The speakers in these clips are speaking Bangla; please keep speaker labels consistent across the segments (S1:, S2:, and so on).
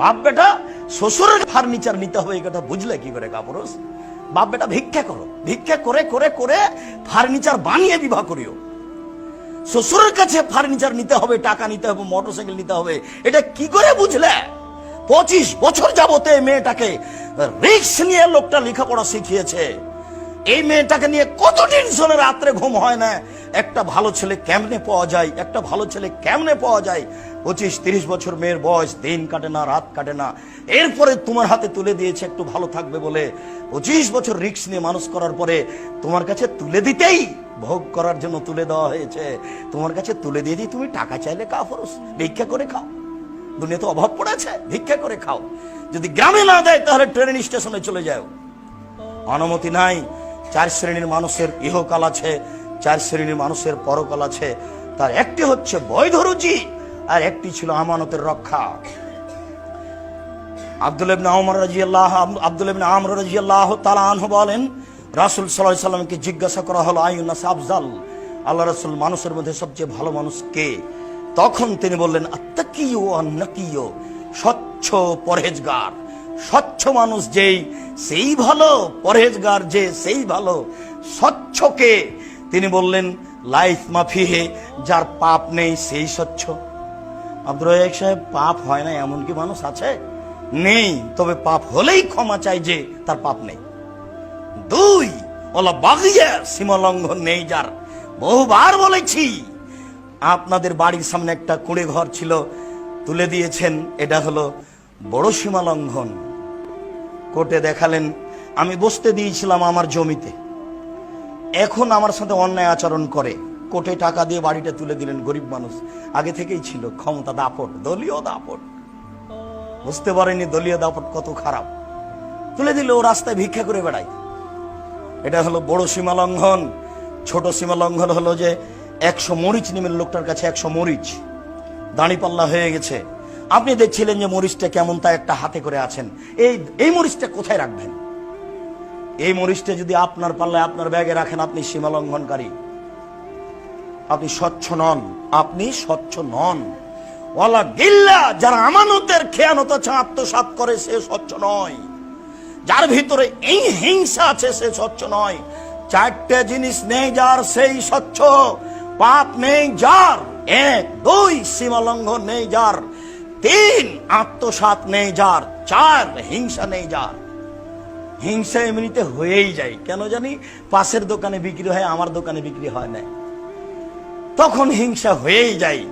S1: বাপ বেটা, শ্বশুরের ফার্নিচার নিতে হবে, এই কথা বুঝলে কি করে কাপুরুষ? বাপ বেটা, ভিক্ষা করো। ভিক্ষা করে করে করে ফার্নিচার বানিয়ে বিবাহ করিও। শ্বশুরের কাছে ফার্নিচার নিতে হবে, টাকা নিতে হবে, মোটরসাইকেল নিতে হবে, এটা কি করে বুঝলে? পঁচিশ বছর যাবতে মেয়েটাকে রিক্স নিয়ে লোকটা লেখাপড়া শিখিয়েছে। এই মেয়েটাকে নিয়ে কত টেনশনে রাত্রে ঘুম হয় না? একটা ভালো ছেলে কেমনে পাওয়া যায়? একটা ভালো ছেলে কেমনে পাওয়া যায়? পঁচিশ, তিরিশ বছর মেয়ের বয়স, দিন কাটে না, রাত কাটে না। এরপরে তোমার হাতে তুলে দিয়েছে, একটু ভালো থাকবে বলে। পঁচিশ বছর রিক্স নিয়ে মানুষ করার পরে তোমার কাছে তুলে দিতেই ভোগ করার জন্য তুলে দেওয়া হয়েছে। তোমার কাছে তুলে দিয়ে দিই, তুমি টাকা চাইলে কা ফরস, ভিক্ষা করে খাও। দুনিয়াতে অভাব পড়েছে, ভিক্ষা করে খাও। যদি গ্রামে না দেয়, তাহলে ট্রেন স্টেশনে চলে যাও। অনুমতি নাই, চার শ্রেণির মানুষের ইহকাল আছে। চার শ্রেণির মানুষের পরকাল আছে। তার একটি হচ্ছে বৈধ রুচি আর একটি ছিল আমানতের রক্ষা। আব্দুল আব্দুল বলেন জিজ্ঞাসা করা হলো আল্লাহ রাসূল, মানুষের মধ্যে সবচেয়ে ভালো তখন তিনি বললেন স্বচ্ছ স্বচ্ছ মানুষ যেই, সেই ভালো, পরহেজগার যে, সেই ভালো। স্বচ্ছকে তিনি বললেন, লাইফ মাফিহে যার পাপ নেই সেই স্বচ্ছ। আব্দুল রাজাক সাহেব, পাপ হয় না, এমন কি মানুষ আছে? নেই, তবে পাপ হলেই ক্ষমা চাই যে, তার পাপ নেই। দুই, ওলা বাগিয়া সীমা লঙ্ঘন নেই যার। বহুবার বলেছি, আপনাদের বাড়ির সামনে একটা কুঁড়ে ঘর ছিল, তুলে দিয়েছেন, এটা হলো বড় সীমালঙ্ঘন। কোর্টে দেখালেন, আমি বসতে দিয়েছিলাম আমার জমিতে। এখন আমার সাথে অন্যায় আচরণ করে। কোর্টে টাকা দিয়ে বাড়িটা তুলে দিলেন গরিব মানুষ। আগে থেকেই ছিল ক্ষমতা দাপট, দলীয় দাপট। বুঝতে পারেনি দলীয় দাপট কত খারাপ। তুলে দিল, ও রাস্তায় ভিক্ষা করে বেড়ায়। এটা হলো বড় সীমা লঙ্ঘন। ছোট সীমা লঙ্ঘন হলো যে একশো মরিচ নিমের লোকটার কাছে একশো মরিচ। দাঁড়িপাল্লা হয়ে গেছে। আপনি দেখছিলেন যে মরিচটা কেমন তা একটা হাতে করে আছেন। এই এই মরিচটা কোথায় রাখবেন? এই মরিচটা যদি আপনার পাল্লায় আপনার ব্যাগে রাখেন, আপনি সীমা লঙ্ঘনকারী আপনি স্বচ্ছ নন। আপনি স্বচ্ছ নন। ওয়ালা গিল্লা, যারা আমানতের খেয়ানত আছে আত্মসাত করে, সে স্বচ্ছ নয়। যার ভিতরে এই হিংসা আছে, সে স্বচ্ছ নয়। চারটে জিনিস নেই যার, সেই স্বচ্ছ। পাপ নেই যার। এক, দুই সীমা লঙ্ঘন নেই যার। তিন আত্মসাত নেই যার। চার, হিংসা নেই যার। হিংসা এমনিতে হয়েই যায়। কেন জানি পাশের দোকানে বিক্রি হয়, আমার দোকানে বিক্রি হয় না তখন হিংসা হয়েই যায়।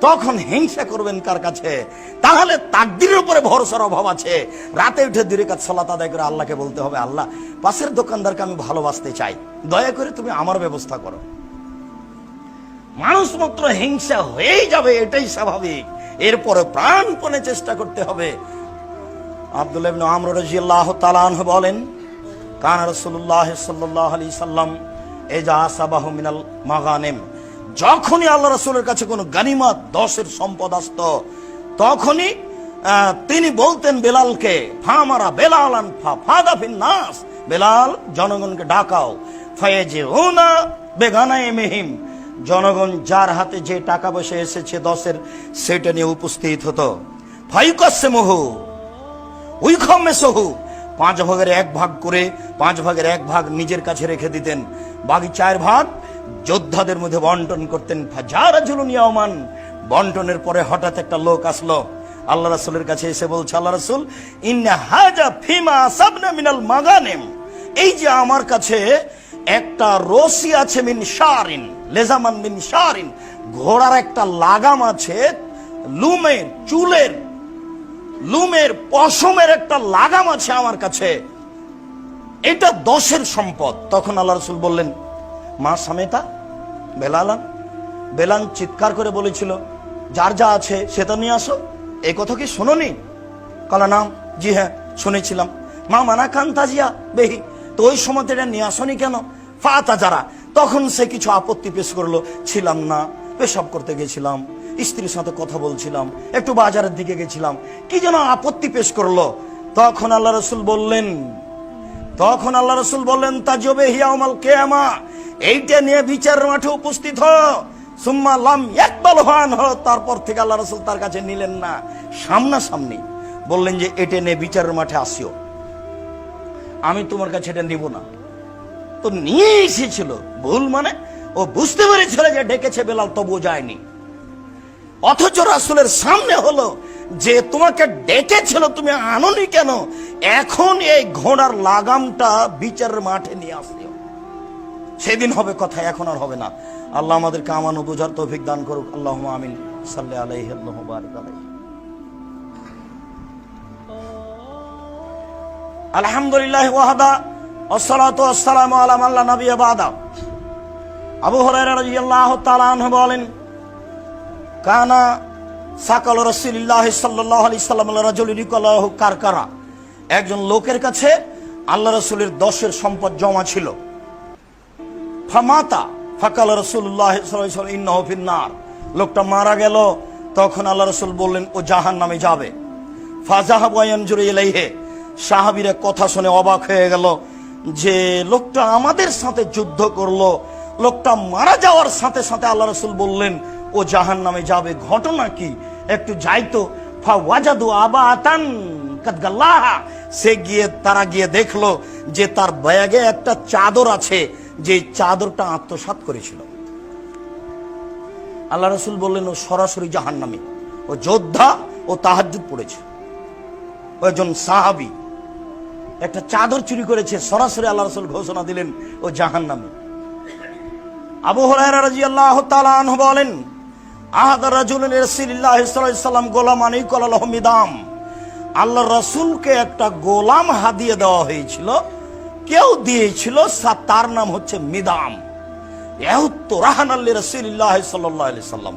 S1: তখন হিংসা করবেন কার কাছে? তাহলে তাকদিরের উপরে ভরসার অভাব আছে। রাতে উঠে দূরে কাজ সলাত আদায় করে আল্লাহকে বলতে হবে, আল্লাহ, পাশের দোকানদারকে আমি ভালোবাসতে চাই। দয়া করে তুমি আমার ব্যবস্থা করো। মানুষ মাত্র হিংসা হয়েই যাবে, এটাই স্বাভাবিক। এরপরে প্রাণপণে চেষ্টা করতে হবে। বলেন সাল্লাম এজা মিনাল যখনই আল্লাহ রাসূলের কাছে কোনো গানিমত দশের সম্পদ আসতো, তখনই তিনি বলতেন বেলালকে, ফামারা বেলালান ফা ফাদা ফিন নাস। বেলাল, জনগণকে ডাকাও। ফায়েজে ওনা বেগানায়ে মেহিম জনগণ যার হাতে যে টাকা পয়সা এসেছে দশের সেটা নিয়ে উপস্থিত হতো। ফাইকাসে মোহু উইখমে সহু। পাঁচ ভাগের এক ভাগ করে পাঁচ ভাগের এক ভাগ নিজের কাছে রেখে দিতেন। বাকি চার ভাগ যোদ্ধাদের মধ্যে বন্টন করতেন। যারা ঝুলুন বন্টনের পরে হঠাৎ একটা লোক আসলো। আল্লাহ রাসুলের কাছে এসে বলছে, আল্লাহ রাসূল, ইন্না ফিমা মিনাল মাগানেম। এই যে আমার কাছে একটা রশি আছে মিন শারিন, লেজামান মিন শারিন। ঘোড়ার একটা লাগাম আছে, লুমের, চুলের লুমের পশমের একটা লাগাম আছে আমার কাছে। এটা দশের সম্পদ। তখন আল্লাহ রসুল বললেন, মা সামেতা বেলালান বেলান চিৎকার করে বলেছিল, যার যা আছে সেটা নিয়ে আসো। এই কথা কি শোনোনি? কলা নাম জি হ্যাঁ শুনেছিলাম। মা মানা কান তাজিয়া বেহি, তো ওই সময় এটা নিয়ে আসনি কেন? ফাতা যারা। তখন সে কিছু আপত্তি পেশ করল, ছিলাম না। পেশাব করতে গেছিলাম। স্ত্রীর সাথে কথা বলছিলাম, একটু বাজারের দিকে গেছিলাম। কি যেন আপত্তি পেশ করল। তখন আল্লাহ রসুল বললেন, তখন আল্লাহ রসুল বললেন, তাজবে হিয়াউমাল কেয়ামা, এইটা নিয়ে বিচারের মাঠে উপস্থিত হ। একবাল হান হ। তারপর থেকে আল্লাহ রসুল তার কাছে নিলেন না। সামনাসামনি বললেন যে, এটা নিয়ে বিচারের মাঠে আসিও। আমি তোমার কাছে এটা নিব না। তো নিয়ে এসেছিল। ভুল মানে ও বুঝতে পেরেছিল যে, ডেকেছে বেলাল, তবুও যায়নি। অথচ রাসুলের সামনে হলো যে তোমাকে ডেকেছিল, তুমি আনোনি কেন? এখন এই ঘোড়ার লাগামটা বিচারের মাঠে নিয়ে আসিও সেদিন হবে কথা, এখন আর হবে না। আল্লাহ আমাদেরকে আমানো বোঝার তৌফিক দান করুক। আল্লাহ আমিন। সাল্লাহ আলাইহি আল্লাহ আলহামদুলিল্লাহ ওয়াহাদা আসসালাতু আসসালামু আলা মান লা নাবিয়্যা বাদা। আবু হুরায়রা রাদিয়াল্লাহু তাআলা বলেন কানা সাকাল রাসূলুল্লাহ সাল্লাল্লাহু আলাইহি সাল্লাম রাজুলিন কারকারা। একজন লোকের কাছে আল্লাহ রাসূলের দশের সম্পদ জমা ছিল। ফামাতা ফাকাল সাল্লাম ইন্নাহু লোকটা মারা গেল, তখন আল্লাহ রসুল বললেন, ও জাহান নামে যাবে। ফাজাহাব ওয়ায়ানজুর ইলাইহি। সাহাবীরা কথা শুনে অবাক হয়ে গেল যে লোকটা আমাদের সাথে যুদ্ধ করল, লোকটা মারা যাওয়ার সাথে সাথে আল্লাহ রসুল বললেন ও জাহান নামে যাবে। ঘটনা কি? একটু যাইতো। ফা ওয়াজাদু আবা আতান কাদগাল্লাহা। সে গিয়ে, তারা গিয়ে দেখল যে তার ব্যাগে একটা চাদর আছে, যে চাদরটা আত্মসাৎ করেছিল। আল্লাহ রসুল বললেন, ও সরাসরি জাহান্নামী। ও যোদ্ধা ও তাহাজ্জুদ পড়েছে। ও একজন সাহাবি। একটা চাদর চুরি করেছে। সরাসরি আল্লাহ রসুল ঘোষণা দিলেন, ও জাহান্নামী। আবু হুরায়রা রাদিয়াল্লাহু তাআলা আনহু বলেন আহাদ রাজুলিন রাসূলুল্লাহ সাল্লাল্লাহু সাল্লাম গোলাম আনিকুল আলাহ মিদাম আল্লাহ রাসূলকে একটা গোলাম হাদিয়ে দেওয়া হয়েছিল, কেউ দিয়েছিল তার নাম হচ্ছে মিদাম রাহান আল্লাহ রাসূলুল্লাহ সাল্লাল্লাহু আলাইহি সাল্লাম।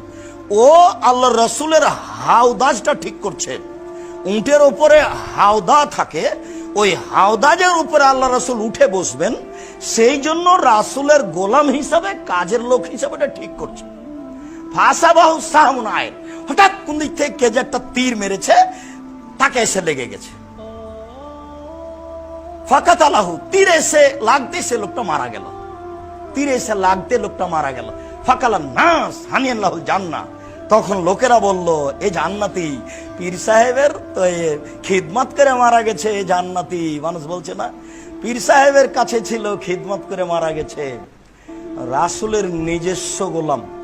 S1: ও আল্লাহ রাসূলের হাউদাজটা ঠিক করছে। উটের উপরে হাওদা থাকে, ওই হাওদাজের উপরে আল্লাহ রসুল উঠে বসবেন, সেই জন্য রাসূলের গোলাম হিসাবে, কাজের লোক হিসাবে ঠিক করছে। ফাসাবাহু সাহমুন আয়ের হঠাৎ কোন দিক থেকে কে যে একটা তীর মেরেছে, তাকে এসে লেগে গেছে। ফাকাত আলাহু তীর এসে লাগতে সে লোকটা মারা গেল। তীর এসে লাগতে লোকটা মারা গেল। ফাকালা নাস হানিয়াল্লাহ জান্না। তখন লোকেরা বলল, এ জান্নাতি, পীর সাহেবের তো এ খিদমত করে মারা গেছে, এ জান্নাতি। মানুষ বলছে, না, পীর সাহেবের কাছে ছিল, খিদমত করে মারা গেছে। রাসুলের নিজস্ব গোলাম।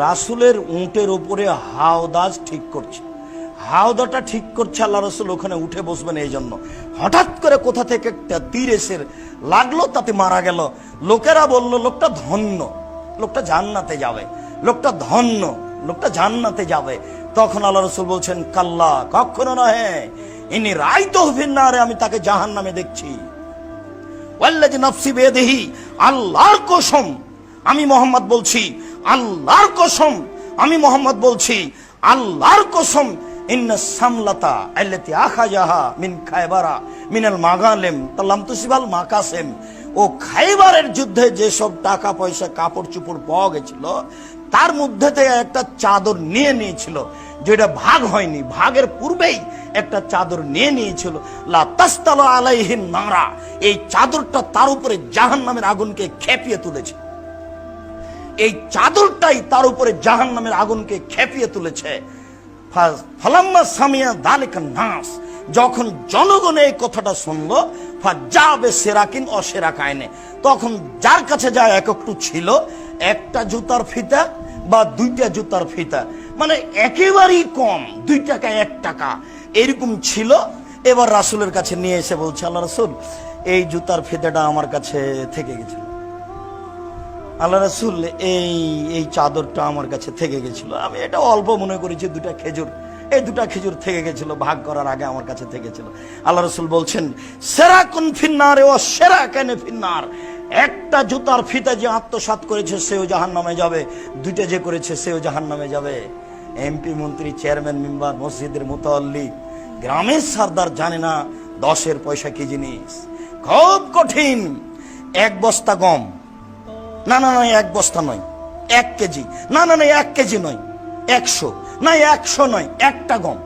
S1: রাসুলের উঁটের উপরে হাওদাজ ঠিক করছে। হাওদাটা ঠিক করছে আল্লাহ রসুল ওখানে উঠে বসবেন এই জন্য হঠাৎ করে কোথা থেকে একটা তীর এসে লাগল, তাতে মারা গেল। লোকেরা বলল, লোকটা ধন্য, লোকটা জান্নাতে যাবে, লোকটা ধন্য, লোকটা জান্নাতে যাবে। তখন আল্লাহ রসুল বলছেন, কাল্লা, কখনো নহে, ইনি রায় তহবিন না রে আমি তাকে জাহান নামে দেখছি। ওয়াল্লাজি নফসি বেদেহি আল্লাহর কসম, আমি মোহাম্মদ বলছি আল্লাহর কসম আমি মোহাম্মদ বলছি, আল্লাহর কসম মাগালেম ও খাইবারের যুদ্ধে যেসব টাকা পয়সা কাপড় গেছিল, তার মধ্যে একটা চাদর নিয়ে নিয়েছিল, যেটা ভাগ হয়নি, ভাগের পূর্বেই একটা চাদর নিয়ে নিয়েছিল। লা তাস্তালো আলাইহিন নারা, এই চাদরটা তার উপরে জাহান নামের আগুনকে খেপিয়ে তুলেছে। এই চাদরটাই তার উপরে জাহান নামের আগুনকে খেপিয়ে তুলেছে। ফালাম্মা সামিয়া দালিকা নাস, যখন জনগণ এই কথাটা শুনলো যাবে সেরাকিন অসেরা কায়নে তখন যার কাছে যা এক একটু ছিল, একটা জুতার ফিতা বা দুইটা জুতার ফিতা। মানে একেবারেই কম, দুই টাকা, এক টাকা। এরকম ছিল। এবার রাসুলের কাছে নিয়ে এসে বলছে, আল্লাহ রাসুল, এই জুতার ফিতাটা আমার কাছে থেকে গেছিল আল্লাহ রাসুল এই এই চাদরটা আমার কাছে থেকে গেছিল। আমি এটা অল্প মনে করেছি, দুটা খেজুর। এই দুটা খেজুর থেকে গেছিল, ভাগ করার আগে আমার কাছে থেকেছিল আল্লাহ রসুল বলছেন সেরা কোন ফিন্নার ও সেরা কেন ফিন্নার। একটা জুতার ফিতা যে আত্মসাৎ করেছে, সেও জাহান নামে যাবে। দুইটা যে করেছে, সেও জাহান নামে যাবে। এমপি, মন্ত্রী, চেয়ারম্যান, মেম্বার, মসজিদের মোতাল্লি গ্রামের সর্দার জানে না দশের পয়সা কি জিনিস। খুব কঠিন। এক বস্তা গম। না না নয় এক বস্তা নয়। এক কেজি। না না না, এক কেজি নয়। একশো। না, একশো নয়, একটা গম।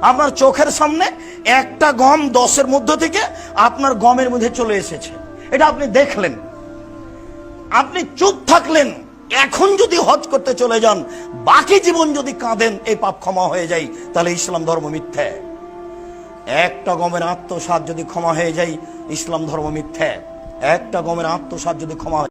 S1: আপনার চোখের সামনে একটা গম দশের মধ্য থেকে আপনার গমের মধ্যে চলে এসেছে। এটা আপনি দেখলেন। আপনি চুপ থাকলেন। এখন যদি হজ করতে চলে যান, বাকি জীবন যদি কাঁদেন, এই পাপ ক্ষমা হয়ে যায়, তাহলে ইসলাম ধর্ম মিথ্যে। একটা গমের আত্মসাত যদি ক্ষমা হয়ে যায়, ইসলাম ধর্ম মিথ্যে। একটা গমের আত্মসাত যদি ক্ষমা